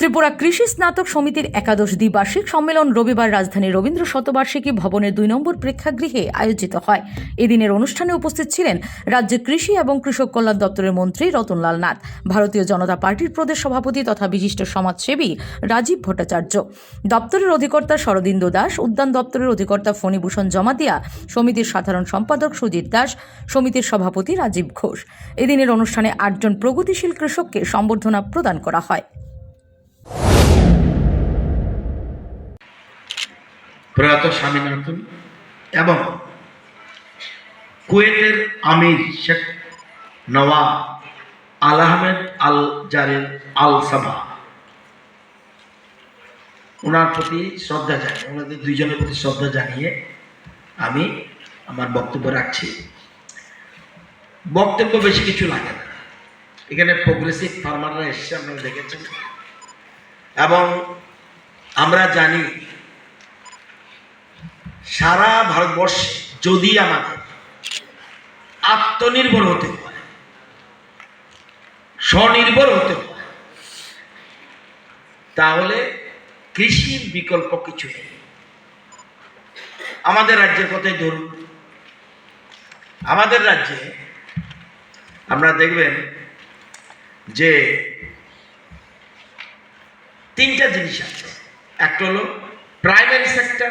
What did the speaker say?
ত্রিপুরা কৃষি স্নাতক সমিতির একাদশ দ্বিবার্ষিক সম্মেলন রবিবার রাজধানীর রবীন্দ্র শতবার্ষিকী ভবনের দুই নম্বর প্রেক্ষাগৃহে আয়োজিত হয়। এদিনের অনুষ্ঠানে উপস্থিত ছিলেন রাজ্যের কৃষি এবং কৃষক কল্যাণ দপ্তরের মন্ত্রী রতনলাল নাথ, ভারতীয় জনতা পার্টির প্রদেশ সভাপতি তথা বিশিষ্ট সমাজসেবী রাজীব ভট্টাচার্য, দপ্তরের অধিকর্তা শরদিন্দু দাস, উদ্যান দপ্তরের অধিকর্তা ফণীভূষণ জমাতিয়া, সমিতির সাধারণ সম্পাদক সুজিত দাস, সমিতির সভাপতি রাজীব ঘোষ। এদিনের অনুষ্ঠানে আটজন প্রগতিশীল কৃষককে সম্বর্ধনা প্রদান করা হয়। প্রয়াত স্বামীনাথন এবং কুয়েতের আমির শেখ নওয়াব আল আহমেদ আল জারের আল সাবা ওনার প্রতি শ্রদ্ধা জানিয়ে ওনাদের দুইজনের প্রতি শ্রদ্ধা জানিয়ে আমি আমার বক্তব্য রাখছি। বক্তব্য বেশি কিছু লাগে না। এখানে প্রোগ্রেসিভ ফার্মাররা এসছে, আপনারা দেখেছেন। এবং আমরা জানি সারা ভারতবর্ষে যদি আমাদের আত্মনির্ভর হতে স্বনির্ভর হতে তাহলে কৃষির বিকল্প কিছু নেই। আমাদের রাজ্যের কথাই ধরুন। আমাদের রাজ্যে আমরা দেখবেন যে তিনটা জিনিস আছে। একটা হলো primary sector